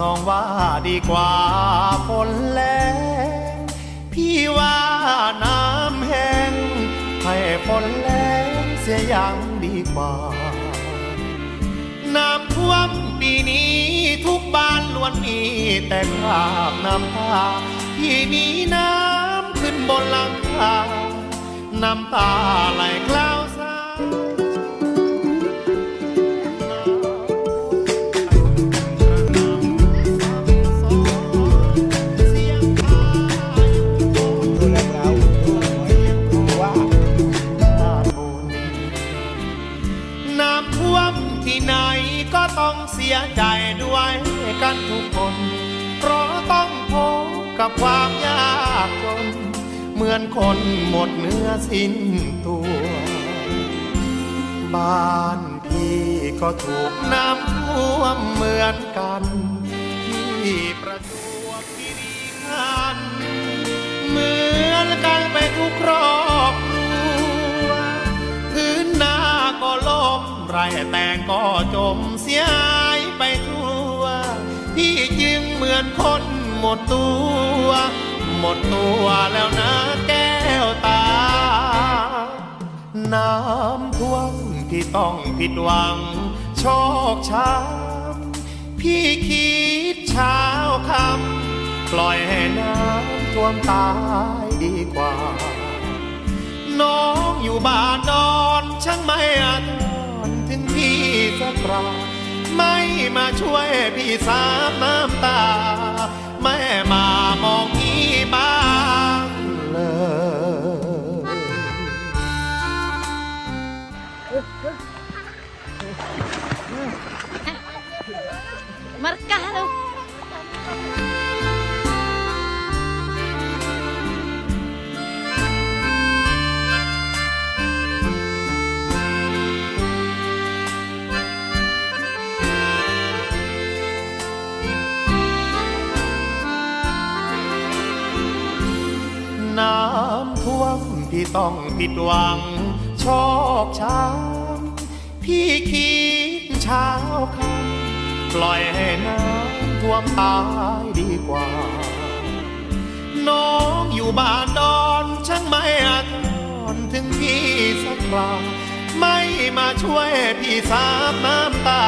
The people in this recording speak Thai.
น้องว่าดีกว่าฝนแรงพี่ว่าน้ำแห้งให้ฝนแรงเสียยังดีกว่า น้ำท่วมปีนี้ทุกบ้านล้วนมีแต่คราบน้ำตาที่มีน้ำขึ้นบนหลังคาน้ำตาไหลกล้าว ที่ไหนก็ต้องเสียใจด้วยกันทุกคน เพราะต้องพบกับความยากจน เหมือนคนหมดเนื้อสิ้นตัว บ้านพี่ก็ถูกน้ำท่วมเหมือนกันที่ประ ไรแตงก็จมเสียหายไปทั่ว พี่จึงเหมือนคนหมดตัว หมดตัวแล้วนะแก้วตา น้ำท่วมที่ต้องผิดหวัง โชคช้ำพี่คิดเช้าคำปล่อยให้น้ำท่วมตายดีกว่า น้องอยู่บ้าน กรอไม่มาช่วยพี่สามน้ำตา แม่มามองนี้บ้างเลย Markado. ๆ ท่วมที่ต้องผิดหวังโชคช้ำพี่คิดเช้าคำปล่อยให้น้ำท่วมตายดีกว่า น้องอยู่บ้านดอนช่างไม่อาทรถึงพี่สักคราไม่มาช่วยพี่สาบน้ำตา